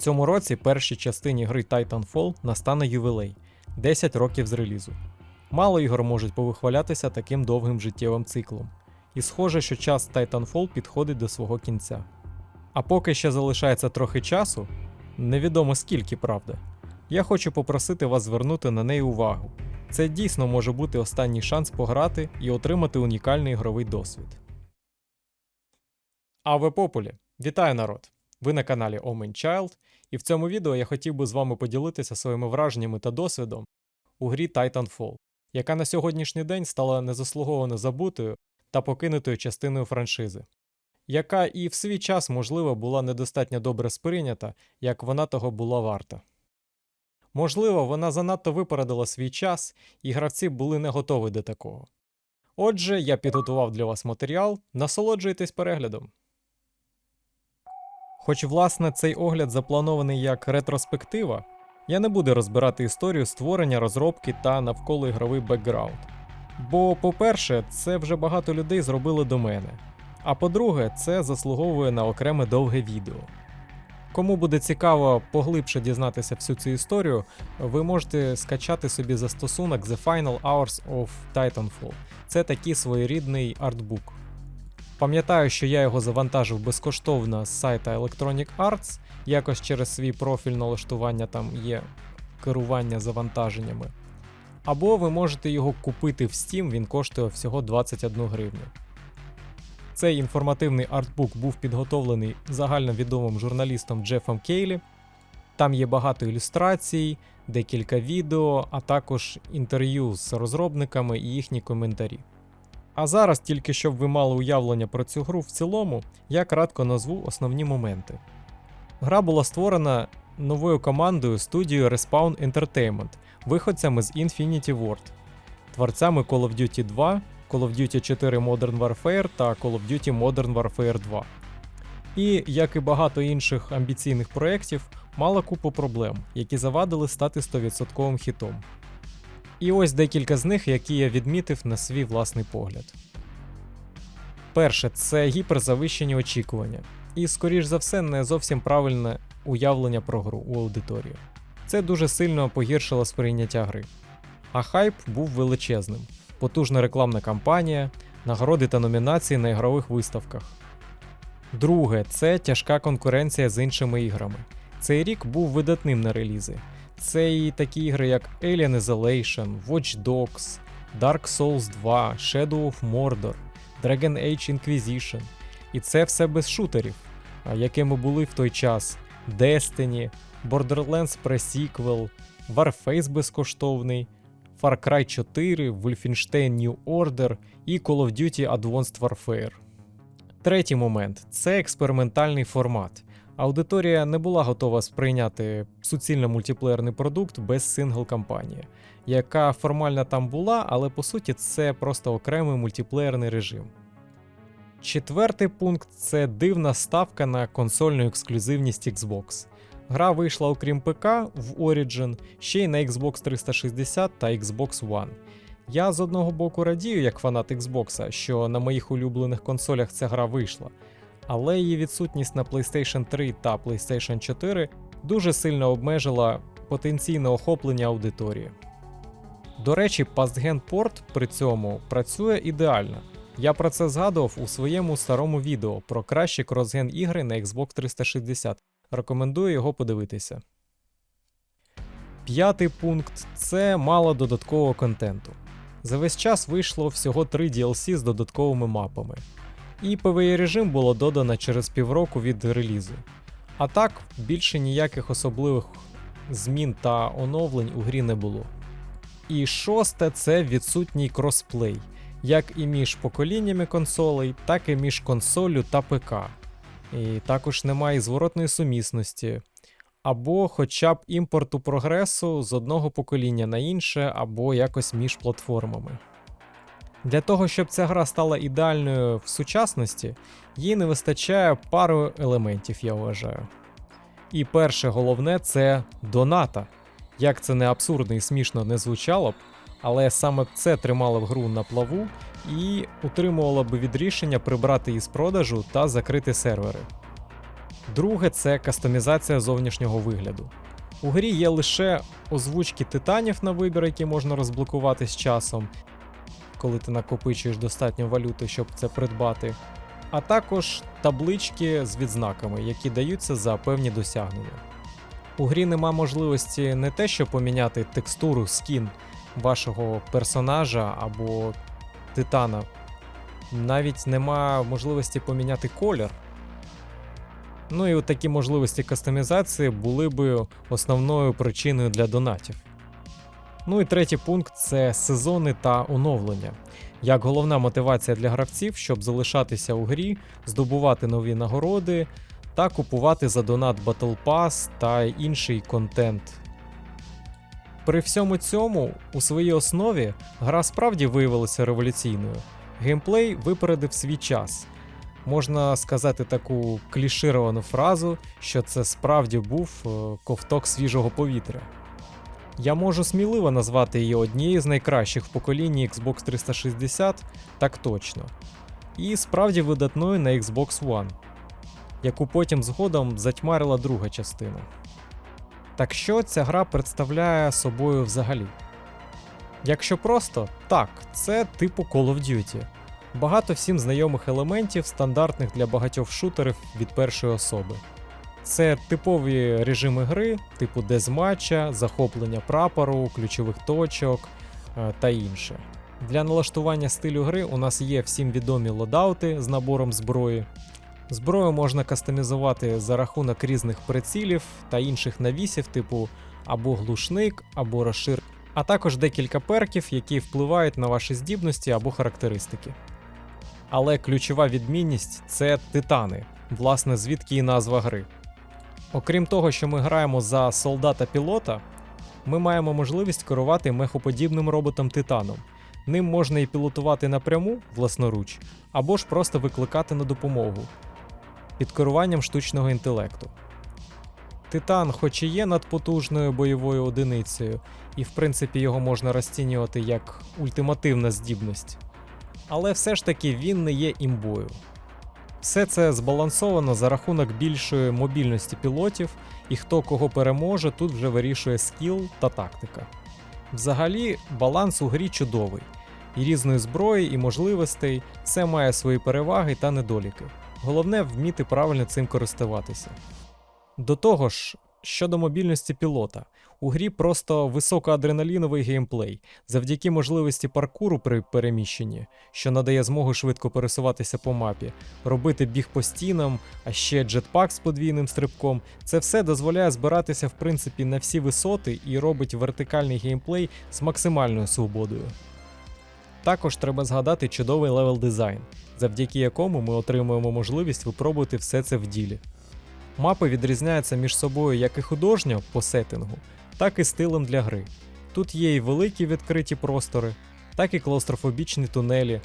цьому році першій частині гри Titanfall настане ювілей 10 років з релізу. Мало ігор можуть повихвалятися таким довгим життєвим циклом. І схоже, що час Titanfall підходить до свого кінця. А поки ще залишається трохи часу, невідомо скільки правда, я хочу попросити вас звернути на неї увагу. Це дійсно може бути останній шанс пограти і отримати унікальний ігровий досвід. Аве Популі! Вітаю народ! Ви на каналі Omen Child, і в цьому відео я хотів би з вами поділитися своїми враженнями та досвідом у грі Titanfall, яка на сьогоднішній день стала незаслуговано забутою та покинутою частиною франшизи, яка і в свій час, можливо, була недостатньо добре сприйнята, як вона того була варта. Можливо, вона занадто випередила свій час, і гравці були не готові до такого. Отже, я підготував для вас матеріал, насолоджуйтесь переглядом. Хоч, власне, цей огляд запланований як ретроспектива, я не буду розбирати історію створення, розробки та навколоігровий бекграунд. Бо, по-перше, це вже багато людей зробили до мене. А по-друге, це заслуговує на окреме довге відео. Кому буде цікаво поглибше дізнатися всю цю історію, ви можете скачати собі застосунок The Final Hours of Titanfall. Це такий своєрідний артбук. Пам'ятаю, що я його завантажив безкоштовно з сайта Electronic Arts, якось через свій профіль налаштування там є керування завантаженнями. Або ви можете його купити в Steam, він коштує всього 21 гривню. Цей інформативний артбук був підготовлений загальновідомим журналістом Джефом Кейлі. Там є багато ілюстрацій, декілька відео, а також інтерв'ю з розробниками і їхні коментарі. А зараз, тільки щоб ви мали уявлення про цю гру в цілому, я кратко назву основні моменти. Гра була створена новою командою студією Respawn Entertainment, виходцями з Infinity Ward, творцями Call of Duty 2, Call of Duty 4 Modern Warfare та Call of Duty Modern Warfare 2. І, як і багато інших амбіційних проєктів, мала купу проблем, які завадили стати 100% хітом. І ось декілька з них, які я відмітив на свій власний погляд. Перше, це гіперзавищені очікування, і, скоріш за все, не зовсім правильне уявлення про гру у аудиторії. Це дуже сильно погіршило сприйняття гри. А хайп був величезним, потужна рекламна кампанія, нагороди та номінації на ігрових виставках. Друге, це тяжка конкуренція з іншими іграми. Цей рік був видатним на релізи. Це і такі ігри, як Alien Isolation, Watch Dogs, Dark Souls 2, Shadow of Mordor, Dragon Age Inquisition. І це все без шутерів, якими були в той час Destiny, Borderlands Pre-Sequel, Warface безкоштовний, Far Cry 4, Wolfenstein New Order і Call of Duty Advanced Warfare. Третій момент це експериментальний формат. Аудиторія не була готова сприйняти суцільно мультиплеєрний продукт без сингл-кампанії, яка формально там була, але по суті це просто окремий мультиплеєрний режим. Четвертий пункт це дивна ставка на консольну ексклюзивність Xbox. Гра вийшла окрім ПК в Origin ще й на Xbox 360 та Xbox One. Я з одного боку радію, як фанат Xbox, що на моїх улюблених консолях ця гра вийшла, але її відсутність на PlayStation 3 та PlayStation 4 дуже сильно обмежила потенційне охоплення аудиторії. До речі, PastGen порт при цьому працює ідеально. Я про це згадував у своєму старому відео про кращі кросген ігри на Xbox 360. Рекомендую його подивитися. П'ятий пункт це мало додаткового контенту. За весь час вийшло всього 3 DLC з додатковими мапами. І PvE режим було додано через півроку від релізу. А так, більше ніяких особливих змін та оновлень у грі не було. І шосте це відсутній кросплей, як і між поколіннями консолей, так і між консолю та ПК. І також немає зворотної сумісності, або хоча б імпорту прогресу з одного покоління на інше, або якось між платформами. Для того, щоб ця гра стала ідеальною в сучасності, їй не вистачає пару елементів, я вважаю. І перше головне це доната. Як це не абсурдно і смішно не звучало б, але саме це тримало б гру на плаву і утримувало б від рішення прибрати її з продажу та закрити сервери. Друге це кастомізація зовнішнього вигляду. У грі є лише озвучки титанів на вибір, які можна розблокувати з часом, коли ти накопичуєш достатньо валюти, щоб це придбати, а також таблички з відзнаками, які даються за певні досягнення. У грі нема можливості не те, що поміняти текстуру скін вашого персонажа або титана, навіть нема можливості поміняти колір. Ну і от такі можливості кастомізації були би основною причиною для донатів. Ну і третій пункт це сезони та оновлення. Як головна мотивація для гравців, щоб залишатися у грі, здобувати нові нагороди та купувати за донат Battle Pass та інший контент. При всьому цьому, у своїй основі, гра справді виявилася революційною. Геймплей випередив свій час. Можна сказати таку клішировану фразу, що це справді був е, ковток свіжого повітря. Я можу сміливо назвати її однією з найкращих в поколінні Xbox 360, так точно, і справді видатною на Xbox One, яку потім згодом затьмарила друга частина. Так що ця гра представляє собою взагалі? Якщо просто, так, це типу Call of Duty. Багато всім знайомих елементів, стандартних для багатьох шутерів від першої особи. Це типові режими гри, типу дезматча, захоплення прапору, ключових точок е, та інше. Для налаштування стилю гри у нас є всім відомі лодаути з набором зброї. Зброю можна кастомізувати за рахунок різних прицілів та інших навісів, типу або глушник, або розшир, а також декілька перків, які впливають на ваші здібності або характеристики. Але ключова відмінність це титани, власне, звідки і назва гри. Окрім того, що ми граємо за солдата-пілота, ми маємо можливість керувати мехоподібним роботом Титаном. Ним можна і пілотувати напряму власноруч, або ж просто викликати на допомогу під керуванням штучного інтелекту. Титан, хоч і є надпотужною бойовою одиницею, і в принципі його можна розцінювати як ультимативна здібність, але все ж таки він не є імбою. Все це збалансовано за рахунок більшої мобільності пілотів, і хто кого переможе, тут вже вирішує скіл та тактика. Взагалі, баланс у грі чудовий, і різної зброї і можливостей все має свої переваги та недоліки. Головне вміти правильно цим користуватися. До того ж, щодо мобільності пілота, у грі просто високоадреналіновий геймплей, завдяки можливості паркуру при переміщенні, що надає змогу швидко пересуватися по мапі, робити біг по стінам, а ще джетпак з подвійним стрибком. Це все дозволяє збиратися в принципі на всі висоти і робить вертикальний геймплей з максимальною свободою. Також треба згадати чудовий левел дизайн, завдяки якому ми отримуємо можливість випробувати все це в ділі. Мапи відрізняються між собою як і художньо по сеттингу, так і стилем для гри. Тут є і великі відкриті простори, так і клаустрофобічні тунелі,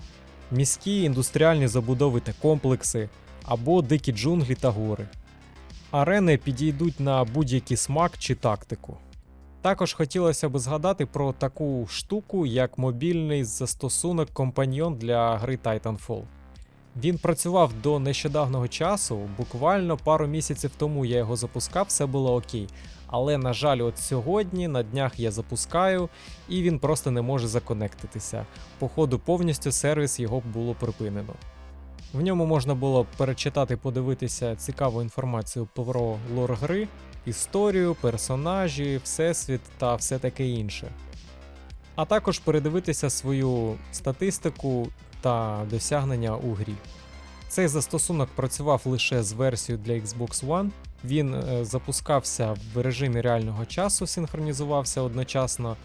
міські індустріальні забудови та комплекси, або дикі джунглі та гори. Арени підійдуть на будь-який смак чи тактику. Також хотілося б згадати про таку штуку, як мобільний застосунок компаньйон для гри Titanfall. Він працював до нещодавнього часу, буквально пару місяців тому я його запускав, все було окей. Але, на жаль, от сьогодні на днях я запускаю, і він просто не може законектитися. Походу, повністю сервіс його було припинено. В ньому можна було перечитати, подивитися цікаву інформацію про лор гри, історію, персонажі, всесвіт та все таке інше. А також передивитися свою статистику та досягнення у грі. Цей застосунок працював лише з версією для Xbox One. Він е, запускався в режимі реального часу, синхронізувався одночасно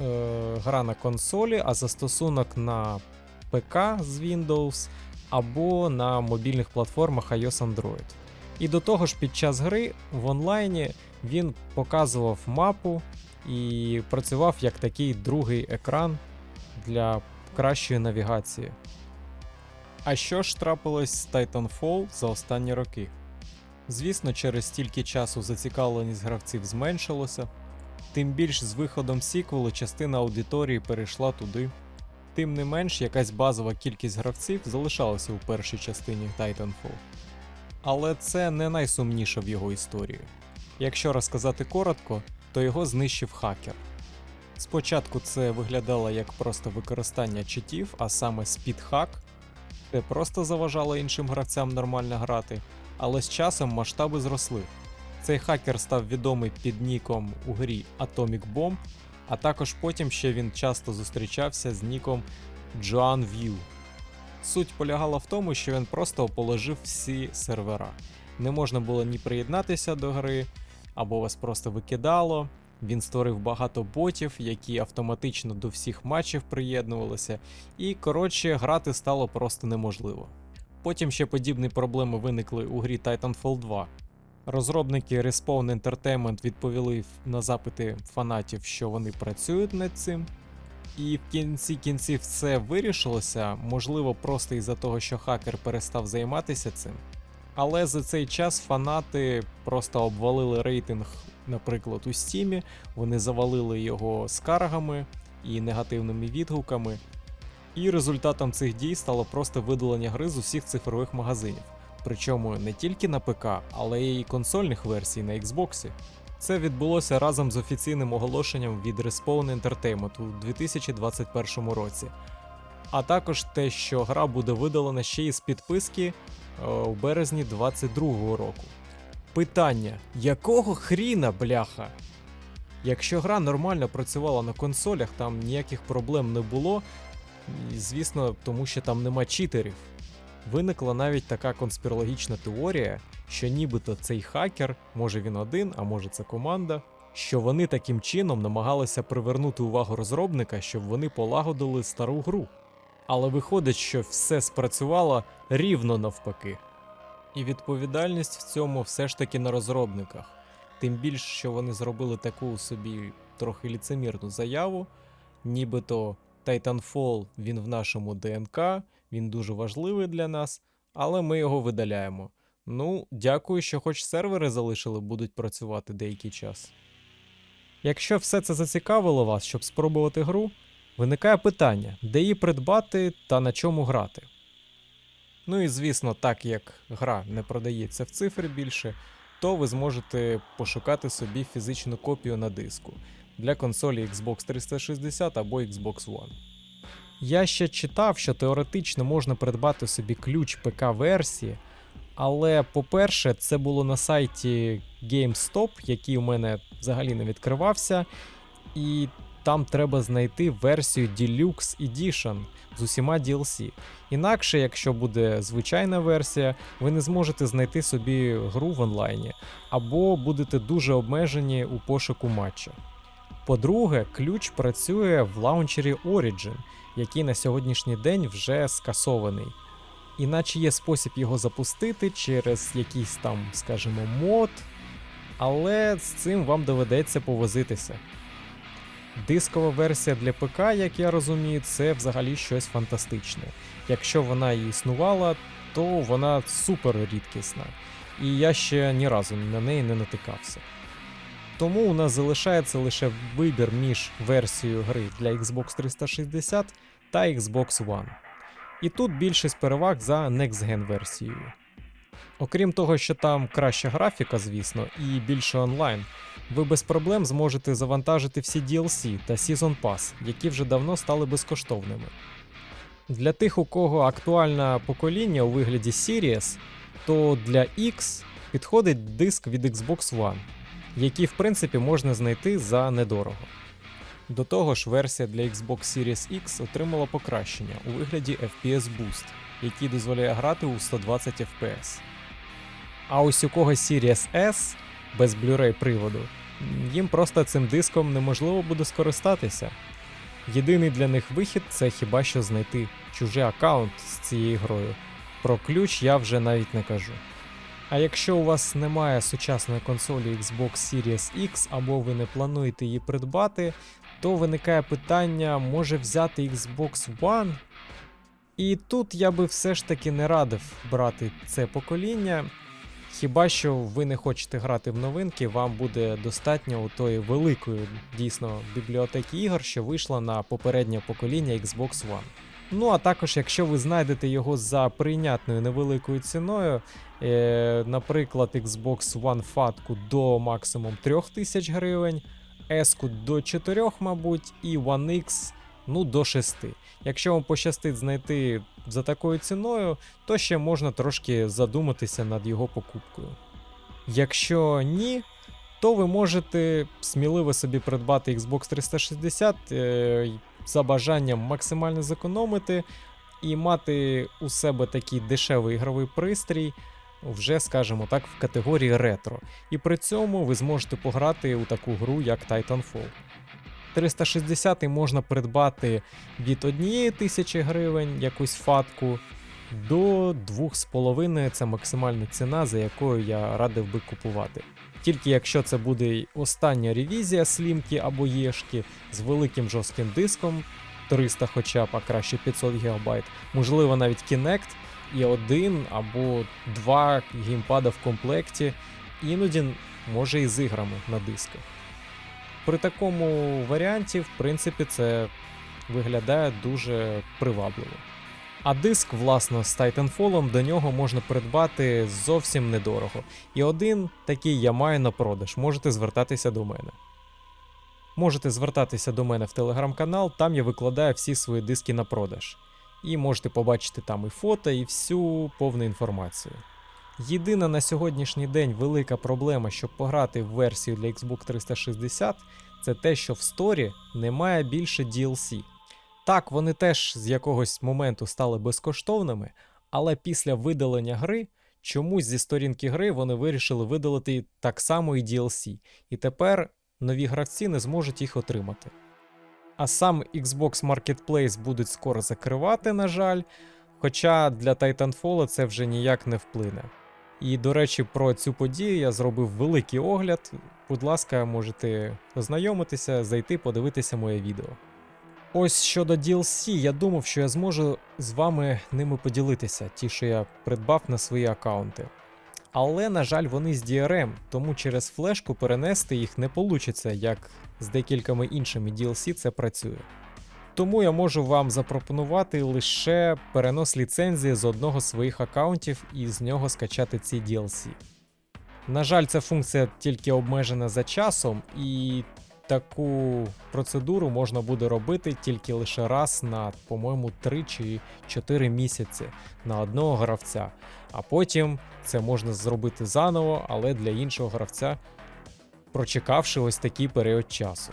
е, гра на консолі, а застосунок на ПК з Windows або на мобільних платформах iOS Android. І до того ж, під час гри в онлайні він показував мапу і працював як такий другий екран для кращої навігації. А що ж трапилось з Titanfall за останні роки? Звісно, через стільки часу зацікавленість гравців зменшилося, тим більш з виходом сіквелу частина аудиторії перейшла туди. Тим не менш, якась базова кількість гравців залишалася у першій частині Titanfall. Але це не найсумніше в його історії. Якщо розказати коротко, то його знищив хакер. Спочатку це виглядало як просто використання читів, а саме спідхак. Це просто заважало іншим гравцям нормально грати, але з часом масштаби зросли. Цей хакер став відомий під ніком у грі Atomic Bomb, а також потім ще він часто зустрічався з ніком Joan View. Суть полягала в тому, що він просто положив всі сервера. Не можна було ні приєднатися до гри, або вас просто викидало. Він створив багато ботів, які автоматично до всіх матчів приєднувалися, і коротше грати стало просто неможливо. Потім ще подібні проблеми виникли у грі Titanfall 2. Розробники Respawn Entertainment відповіли на запити фанатів, що вони працюють над цим. І в кінці кінців все вирішилося, можливо, просто із-за того, що хакер перестав займатися цим. Але за цей час фанати просто обвалили рейтинг, наприклад, у Стімі, вони завалили його скаргами і негативними відгуками. І результатом цих дій стало просто видалення гри з усіх цифрових магазинів. Причому не тільки на ПК, але й консольних версій на Xbox. Це відбулося разом з офіційним оголошенням від Respawn Entertainment у 2021 році. А також те, що гра буде видалена ще й з підписки е, у березні 2022 року. Питання: якого хріна, бляха? Якщо гра нормально працювала на консолях, там ніяких проблем не було, і, звісно, тому що там нема читерів. Виникла навіть така конспірологічна теорія, що нібито цей хакер, може він один, а може це команда, що вони таким чином намагалися привернути увагу розробника, щоб вони полагодили стару гру. Але виходить, що все спрацювало рівно навпаки. І відповідальність в цьому все ж таки на розробниках. Тим більш, що вони зробили таку собі трохи ліцемірну заяву, нібито Titanfall він в нашому ДНК, він дуже важливий для нас, але ми його видаляємо. Ну, дякую, що хоч сервери залишили, будуть працювати деякий час. Якщо все це зацікавило вас, щоб спробувати гру, виникає питання, де її придбати та на чому грати. Ну і звісно, так як гра не продається в цифри більше, то ви зможете пошукати собі фізичну копію на диску для консолі Xbox 360 або Xbox One. Я ще читав, що теоретично можна придбати собі ключ ПК-версії, але, по-перше, це було на сайті GameStop, який у мене взагалі не відкривався, і там треба знайти версію Deluxe Edition з усіма DLC. Інакше, якщо буде звичайна версія, ви не зможете знайти собі гру в онлайні, або будете дуже обмежені у пошуку матча. По-друге, ключ працює в лаунчері Origin, який на сьогоднішній день вже скасований. Іначе є спосіб його запустити через якийсь там, скажімо, мод, але з цим вам доведеться повозитися. Дискова версія для ПК, як я розумію, це взагалі щось фантастичне. Якщо вона і існувала, то вона супер рідкісна, і я ще ні разу на неї не натикався. Тому у нас залишається лише вибір між версією гри для Xbox 360 та Xbox One. І тут більшість переваг за Next Gen версією. Окрім того, що там краща графіка, звісно, і більше онлайн, ви без проблем зможете завантажити всі DLC та Season Pass, які вже давно стали безкоштовними. Для тих, у кого актуальне покоління у вигляді Series, то для X підходить диск від Xbox One, який в принципі можна знайти за недорого. До того ж, версія для Xbox Series X отримала покращення у вигляді FPS Boost, який дозволяє грати у 120 FPS. А ось у кого Series S без Blu-ray приводу, їм просто цим диском неможливо буде скористатися. Єдиний для них вихід це хіба що знайти чужий аккаунт з цією грою. Про ключ я вже навіть не кажу. А якщо у вас немає сучасної консолі Xbox Series X або ви не плануєте її придбати, то виникає питання, може взяти Xbox One? І тут я би все ж таки не радив брати це покоління. Хіба що ви не хочете грати в новинки, вам буде достатньо у тої великої дійсно бібліотеки ігор, що вийшла на попереднє покоління Xbox One. Ну а також, якщо ви знайдете його за прийнятною невеликою ціною, е, наприклад, Xbox One фатку до максимум 3000 гривень, S-ку до 4, мабуть, і One X ну, до 6. Якщо вам пощастить знайти за такою ціною, то ще можна трошки задуматися над його покупкою. Якщо ні, то ви можете сміливо собі придбати Xbox 360 е, за бажанням максимально зекономити і мати у себе такий дешевий ігровий пристрій, вже, скажімо так, в категорії ретро. І при цьому ви зможете пограти у таку гру, як Titanfall. 360 можна придбати від 1 тисячі гривень якусь фатку до 2,5 це максимальна ціна, за якою я радив би купувати. Тільки якщо це буде остання ревізія слімки або єшки з великим жорстким диском, 300 хоча б, а краще 500 ГБ, можливо навіть Kinect і один або два геймпада в комплекті, іноді може і з іграми на дисках. При такому варіанті, в принципі, це виглядає дуже привабливо. А диск, власно, з Titanfall до нього можна придбати зовсім недорого. І один такий я маю на продаж. Можете звертатися до мене. Можете звертатися до мене в телеграм-канал, там я викладаю всі свої диски на продаж. І можете побачити там і фото, і всю повну інформацію. Єдина на сьогоднішній день велика проблема, щоб пограти в версію для Xbox 360, це те, що в сторі немає більше DLC. Так, вони теж з якогось моменту стали безкоштовними, але після видалення гри чомусь зі сторінки гри вони вирішили видалити так само і DLC, і тепер нові гравці не зможуть їх отримати. А сам Xbox Marketplace будуть скоро закривати, на жаль, хоча для Titanfall це вже ніяк не вплине. І, до речі, про цю подію я зробив великий огляд. Будь ласка, можете ознайомитися, зайти, подивитися моє відео. Ось щодо DLC, я думав, що я зможу з вами ними поділитися, ті, що я придбав на свої аккаунти. Але, на жаль, вони з DRM, тому через флешку перенести їх не вийде, як з декількома іншими DLC це працює. Тому я можу вам запропонувати лише перенос ліцензії з одного з своїх аккаунтів і з нього скачати ці DLC. На жаль, ця функція тільки обмежена за часом, і таку процедуру можна буде робити тільки лише раз на, по-моєму, 3 чи 4 місяці на одного гравця. А потім це можна зробити заново, але для іншого гравця, прочекавши ось такий період часу.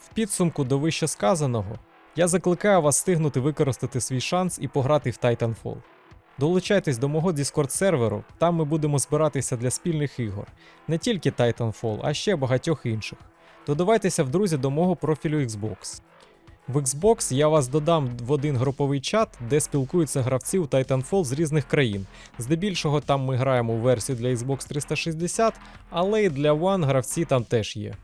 В підсумку до вище сказаного, я закликаю вас встигнути використати свій шанс і пограти в Titanfall. Долучайтесь до мого Discord серверу, там ми будемо збиратися для спільних ігор, не тільки Titanfall, а ще багатьох інших. Додавайтеся в друзі до мого профілю Xbox. В Xbox я вас додам в один груповий чат, де спілкуються гравці у Titanfall з різних країн. Здебільшого там ми граємо у версію для Xbox 360, але і для One гравці там теж є.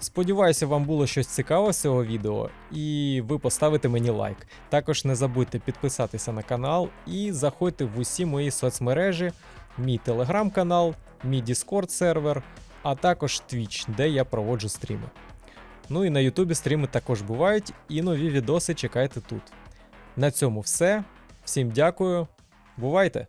Сподіваюся, вам було щось цікаве з цього відео, і ви поставите мені лайк. Також не забудьте підписатися на канал і заходьте в усі мої соцмережі, мій телеграм-канал, мій Discord сервер, а також Twitch, де я проводжу стріми. Ну і на Ютубі стріми також бувають, і нові відоси чекайте тут. На цьому все. Всім дякую. Бувайте!